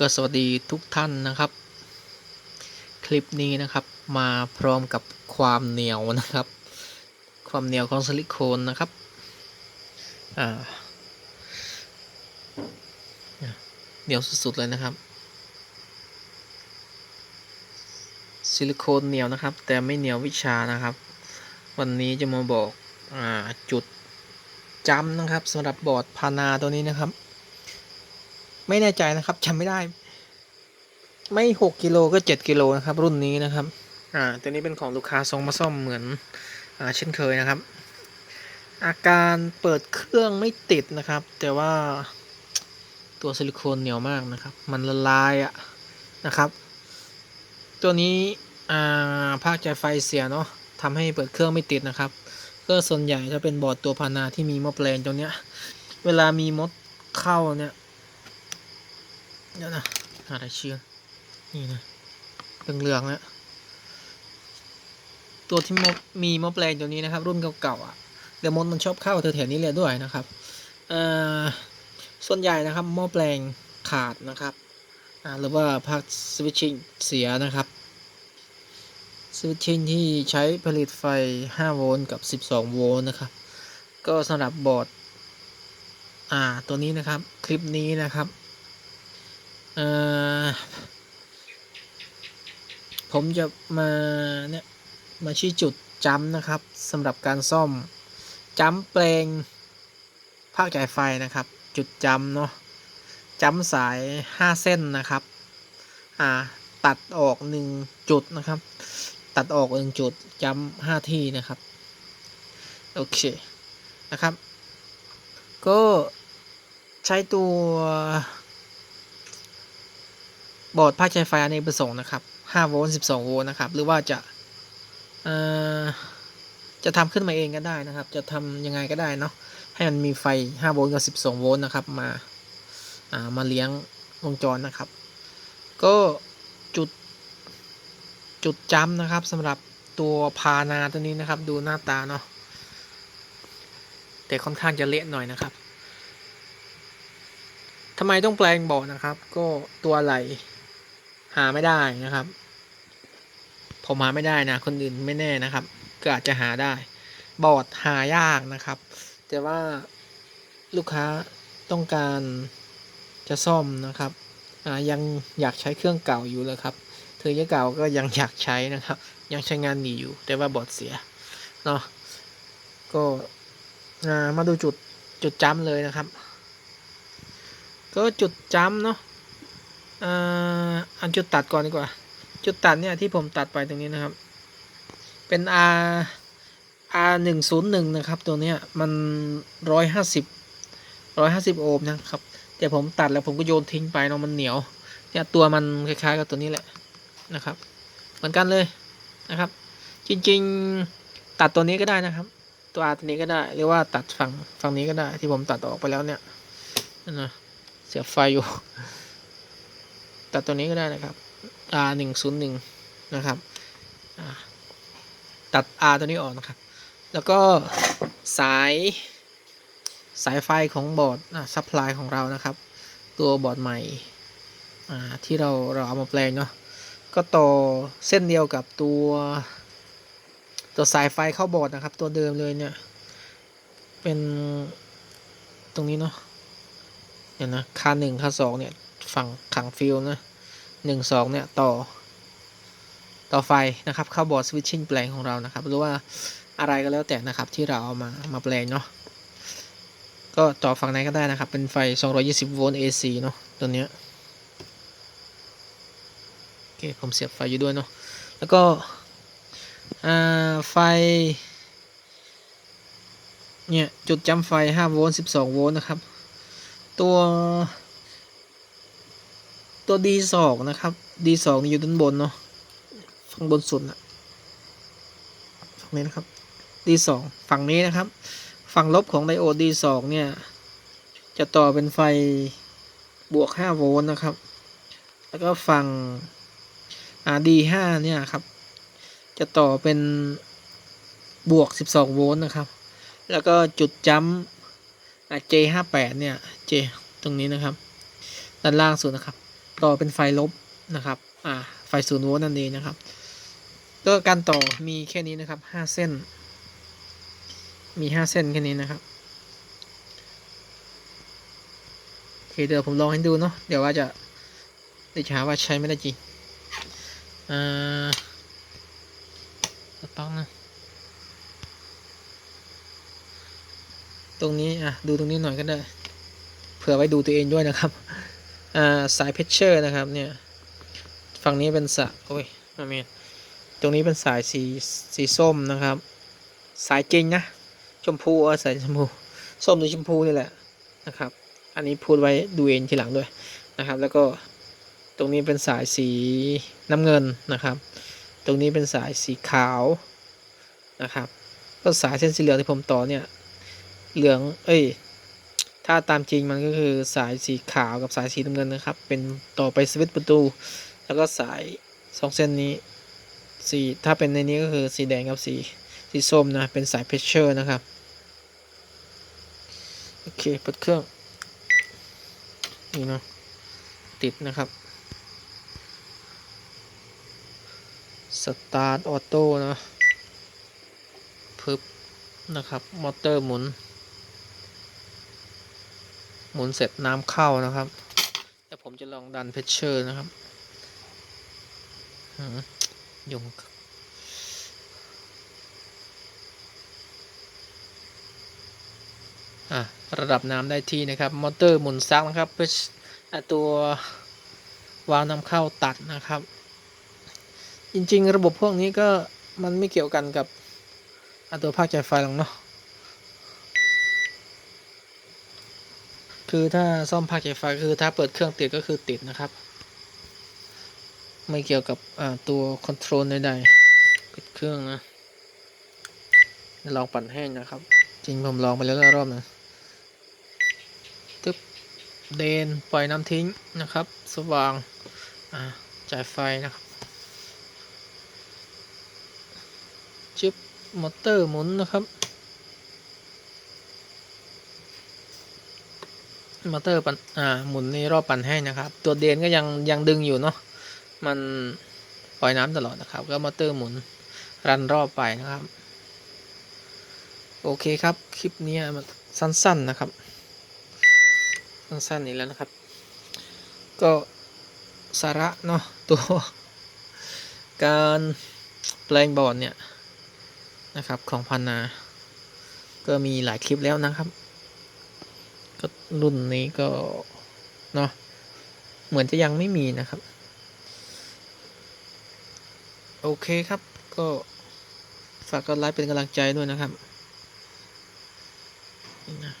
ก็สวัสดีทุกท่านนะครับ คลิปนี้นะครับมาพร้อมกับความเหนียวนะครับ ความเหนียวของซิลิโคนนะครับอ่าเหนียวสุดๆเลยนะครับ ซิลิโคนเหนียวนะครับ แต่ไม่เหนียววิชานะครับ วันนี้จะมาบอกอ่าจุดจำนะครับสำหรับบอร์ดพานาตัวนี้นะครับ ไม่แน่ใจนะครับจำไม่ได้ ไม่หกกิโลก็เจ็ดกิโลนะครับ รุ่นนี้นะครับ อ่า ตัวนี้เป็นของลูกค้าส่งมาซ่อมเหมือนอ่าเช่นเคยนะครับ อาการเปิดเครื่องไม่ติดนะครับ แต่ว่าตัวซิลิโคนเหนียวมากนะครับ มันละลายอะนะครับ ตัวนี้อ่าภาคใจไฟเสียเนาะทำให้เปิดเครื่องไม่ติดนะครับ ก็ส่วนใหญ่จะเป็นบอร์ดตัวพานาที่มีมอแปลนตรงเนี้ย เวลามีมดเข้าเนี่ย เดี๋ยวนะอะไรเชื่อนี่นะเหลืองๆแล้วตัวที่มดมีมอแปลงตัวนี้นะครับ รุ่นเก่าๆอะเดี๋ยวมดมันชอบเข้าแถวๆนี้เลยด้วยนะครับเอ่อส่วนใหญ่นะครับม้อแปลงขาดนะครับอ่าหรือว่าภาคสวิตชิ่งเสียนะครับสวิตชิ่งที่ใช้ผลิตไฟ 5 โวลต์กับ 12 โวลต์นะครับ ก็สำหรับบอร์ดอ่าตัวนี้นะครับคลิปนี้นะครับ ผมจะมาเนี่ยมาชี้จุดจำนะครับสำหรับการซ่อมจำแปลงภาคจ่ายไฟนะครับ จุดจำเนาะจำสาย 5 เส้นนะครับอ่าตัดออกหนึ่งจุดนะครับ ตัดออกหนึ่งจุดจำห้าที่นะครับ โอเค นะครับ ก็ใช้ตัว บอร์ดภาคใช้ไฟอเนกประสงค์นะครับ5โวลต์12โวลต์นะครับ หรือว่าจะจะทำขึ้นมาเองก็ได้นะครับ จะทำยังไงก็ได้เนาะ ให้มันมีไฟ5โวลต์กับ12โวลต์นะครับมาามาเลี้ยงวงจรนะครับ ก็จุดจุดจำนะครับสำหรับตัวพานาตัวนี้นะครับ ดูหน้าตาเนาะ แต่ค่อนข้างจะเละหน่อยนะครับทำไมต้องแปลงบอร์ดนะครับ ก็ตัวอะไร หาไม่ได้นะครับ ผมหาไม่ได้นะ คนอื่นไม่แน่นะครับ ก็อาจจะหาได้ บอร์ดหายากนะครับ แต่ว่าลูกค้าต้องการจะซ่อมนะครับยังอยากใช้เครื่องเก่าอยู่เลยครับเธอเก่าก็ยังอยากใช้นะครับ ยังใช้งานดีอยู่ แต่ว่าบอร์ดเสียเนาะก็มาดูจุดจุดจ้ำเลยนะครับ ก็จุดจ้ำเนาะ อ่าอันจุดตัดก่อนดีกว่า จุดตัดเนี่ยที่ผมตัดไปตรงนี้นะครับ เป็น R R หนึ่งศูนย์หนึ่งนะครับ ตัวเนี้ยมันร้อยห้าสิบร้อยห้าสิบโอห์มนะครับ แต่ผมตัดแล้วผมก็โยนทิ้งไปเนาะมันเหนียวเนี่ยตัวมันคล้ายๆกับตัวนี้แหละนะครับ เหมือนกันเลยนะครับ จริงๆตัดตัวนี้ก็ได้นะครับ ตัวตัวนี้ก็ได้หรือว่าตัดฝั่งฝั่งนี้ก็ได้ที่ผมตัดออกไปแล้วเนี่ยนั่นนะเสียบไฟอยู่ ตัดตัวนี้ก็ได้นะครับ R หนึ่งศูนย์หนึ่งนะครับตัด R ตัวนี้ออกนะครับ แล้วก็สายสายไฟของบอร์ดซัพพลายของเรานะครับ ตัวบอร์ดใหม่อ่าที่เราเราเอามาแปลงเนาะก็ต่อเส้นเดียวกับตัวตัวสายไฟเข้าบอร์ดนะครับ ตัวเดิมเลยเนี่ย เป็นตรงนี้เนาะเดี๋ยวนะคาหนึ่งคาสองเนี่ย ฝั่งขังฟิลนะหนึ่งสองเนี่ยต่อ ต่อไฟนะครับ เข้าบอร์ดสวิตชิ่งแปลงของเรานะครับ หรือว่าอะไรก็แล้วแต่นะครับที่เราเอามามาแปลงเนาะก็ต่อฝั่งไหนก็ได้นะครับ เป็นไฟ 220 โวลต์ AC เนาะตัวเนี้ยโอเค ผมเสียบไฟอยู่ด้วยเนาะแล้วก็อ่าไฟ เนี่ย จุดจำไฟ 5 โวลต์ 12 โวลต์นะครับ ตัว ตัว D2 นะครับ D2 นี่อยู่ด้านบนเนาะฝั่งบนสุดนะฝั่งนี้นะครับ D2 ฝั่งนี้นะครับ ฝั่งลบของไดโอด D2 เนี่ย จะต่อเป็นไฟบวก 5 โวลต์นะครับ แล้วก็ฝั่ง D5 เนี่ยครับ จะต่อเป็นบวก 12 โวลต์นะครับ แล้วก็จุดจัมป์ J58 เนี่ย J ตรงนี้นะครับ ด้านล่างสุดนะครับ ต่อเป็นไฟลบนะครับ อ่า ไฟศูนย์โวลต์นั่นเองนะครับ ก็การต่อมีแค่นี้นะครับห้าเส้น มีห้าเส้นแค่นี้นะครับโอเคเดี๋ยวผมลองให้ดูเนาะ เดี๋ยวว่าจะได้หาว่าใช้ไม่ได้จริง อ่าต้องนะ ตรงนี้ อะ ดูตรงนี้หน่อยก็ได้ เผื่อไว้ดูตัวเองด้วยนะครับ สายเพชเชอร์นะครับเนี่ยฝั่งนี้เป็นสะโอ้ยมาเมนตรงนี้เป็นสายสีสีส้มนะครับ สายจริงนะชมพูเออสายชมพูส้มหรือชมพูนี่แหละนะครับ อันนี้พูดไว้ดูเองทีหลังด้วยนะครับ แล้วก็ตรงนี้เป็นสายสีน้ำเงินนะครับ ตรงนี้เป็นสายสีขาวนะครับ ก็สายเส้นสีเหลืองที่ผมต่อเนี่ยเหลืองเอ้ย ถ้าตามจริงมันก็คือสายสีขาวกับสายสีน้ำเงินนะครับ เป็นต่อไปสวิตช์ประตู แล้วก็สายสองเส้นนี้สีถ้าเป็นในนี้ก็คือสีแดงกับสีสีส้มนะเป็นสายเพชเชอร์นะครับโอเคเปิดเครื่องนี่เนาะติดนะครับสตาร์ทออโต้นะพึบนะครับ มอเตอร์หมุน หมุนเสร็จน้ำเข้านะครับเดี๋ยวผมจะลองดันเพชเชอร์นะครับยุงอะระดับน้ำได้ที่นะครับ มอเตอร์หมุนซักนะครับเพื่ออะตัววาล์วนำเข้าตัดนะครับ จริงๆ ระบบพวกนี้ก็มันไม่เกี่ยวกันกับตัวภาคจ่ายไฟหรอกเนาะ คือถ้าซ่อมภาคจ่ายไฟคือถ้าเปิดเครื่องติดก็คือติดนะครับ ไม่เกี่ยวกับตัวคอนโทรลใดๆปิดเครื่องนะลองปั่นแห้งนะครับ จริงผมลองไปแล้วรอบนึงตึ๊บเดนปล่อยน้ำทิ้งนะครับ สว่างจ่ายไฟนะครับจึ๊บมอเตอร์หมุนนะครับ มอเตอร์ปั่นอ่าหมุนในรอบปั่นแห้นะครับ ตัวเดนก็ยังยังดึงอยู่เนาะมันปล่อยน้ำตลอดนะครับ ก็มอเตอร์หมุนรันรอบไปนะครับ โอเคครับ คลิปนี้มันสั้นๆนะครับ สั้นๆอีกแล้วนะครับ ก็สาระเนาะตัว การแปลงบอร์ดเนี่ยนะครับของพันนา ก็มีหลายคลิปแล้วนะครับ ก็รุ่นนี้ก็ เนาะเหมือนจะยังไม่มีนะครับ โอเคครับ ก็ฝากกดไลค์เป็นกำลังใจด้วยนะครับนะ